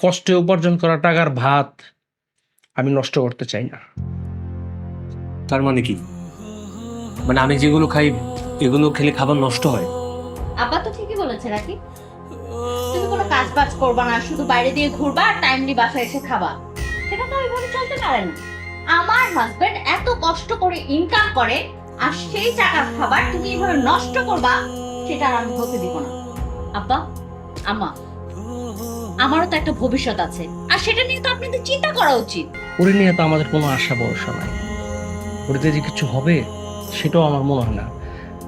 কষ্টে উপার্জন করা টাকার ভাত আমি নষ্ট করতে চাই না। তার মানে কি? মানে আমি যেগুলো খাই এগুলো খেলে খাবার নষ্ট হয়? আব্বা তো ঠিকই বলেছে নাকি তুমি কোনো কাজ বাজ করবা না শুধু বাইরে দিয়ে ঘুরবা আর টাইমলি বাসায় এসে খাবা। সেটা তো ওইভাবে চলতে পারে না। আমার হাজবেন্ড এত কষ্ট করে ইনকাম করে আর সেই টাকার খাবার তুমি এইভাবে নষ্ট করবা সেটা আর আমি হতে দিব না। আব্বা আম্মা আমারও তো একটা ভবিষ্যৎ আছে। আর সেটা নিয়ে তো আপনাদের চিন্তা করা উচিত। ওরে নিয়ে তো আমাদের কোনো আশা ভরসা নাই। ওরিতে যে কিছু হবে সেটাও আমার মনে হয় না।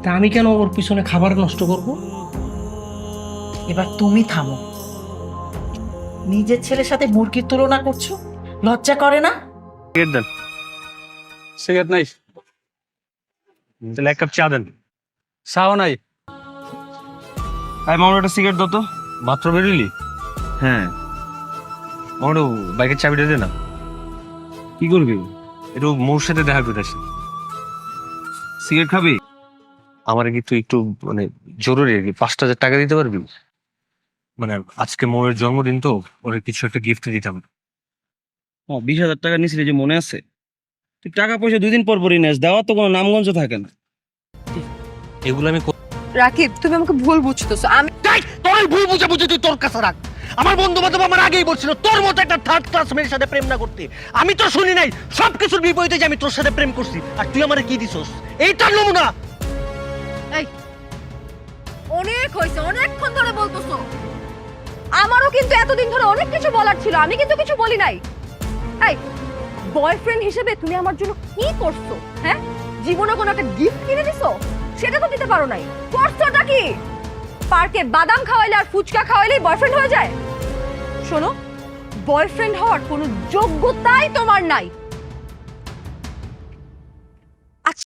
তা আমি কেন ওর পিছনে খাবার নষ্ট করব? এবার তুমি থামো। নিজের ছেলের সাথে মুরগির তুলনা করছ? লজ্জা করে না? সিগারেট দেন। সিগারেট নাই। তাহলে এক কাপ চা দেন। চাও নাই। আই মামা একটা সিগারেট দাও তো। মাত্র বেরোলি হ্যাঁ। মামা বাইকের চাবিটা দে না। কি করবি? একটু মোর সাথে দেখা করে আসি। সিগারেট খাবি? আমার কি তুই একটু মানে জরুরি আর কি? পাঁচটা হাজার টাকা দিতে পারবি? মানে আজকে মোরের জন্মদিন তো ওর কিছু একটা গিফট দিতাম। ও বিশ হাজার টাকা নিয়েছিলি যে মনে আছে? তুই টাকা পয়সা দুই দিন পর পরই নেস দেওয়ার তো কোনো নামগঞ্জ থাকে না। এগুলো আমি রাকিব তুমি আমাকে ভুল বুঝতেছো। আমি তোর ভুল বুঝে বুঝে তুই তোর কাছে রাখ। আমার বন্ধু বান্ধব আমার আগেই বলছিল, তোর মতো একটা থার্ড ক্লাস মেয়ের সাথে প্রেম না করতে। আমি তো শুনি নাই সব কিছুর বিপরীতে যে আমি তোর সাথে প্রেম করছি। আর তুই আমারে কি দিছস? এইটার নমুনা। অনেক হয়েছে, অনেকক্ষণ ধরে আমারও কিন্তু এতদিন ধরে অনেক কিছু বলার ছিল, আমি কিন্তু কিছু বলি নাই। এই বয়ফ্রেন্ড হিসেবে তুমি আমার জন্য কি করছ হ্যাঁ? জীবনে কোনো একটা গিফট কিনে দিছো? সেটা তো দিতে পারো নাই। করছোটা কি? পার্কে বাদাম খাওয়াইলে আর ফুচকা খাওয়াইলেই বয়ফ্রেন্ড হয়ে যায়? শোনো বয়ফ্রেন্ড হওয়ার কোনো যোগ্যতাই তোমার নাই।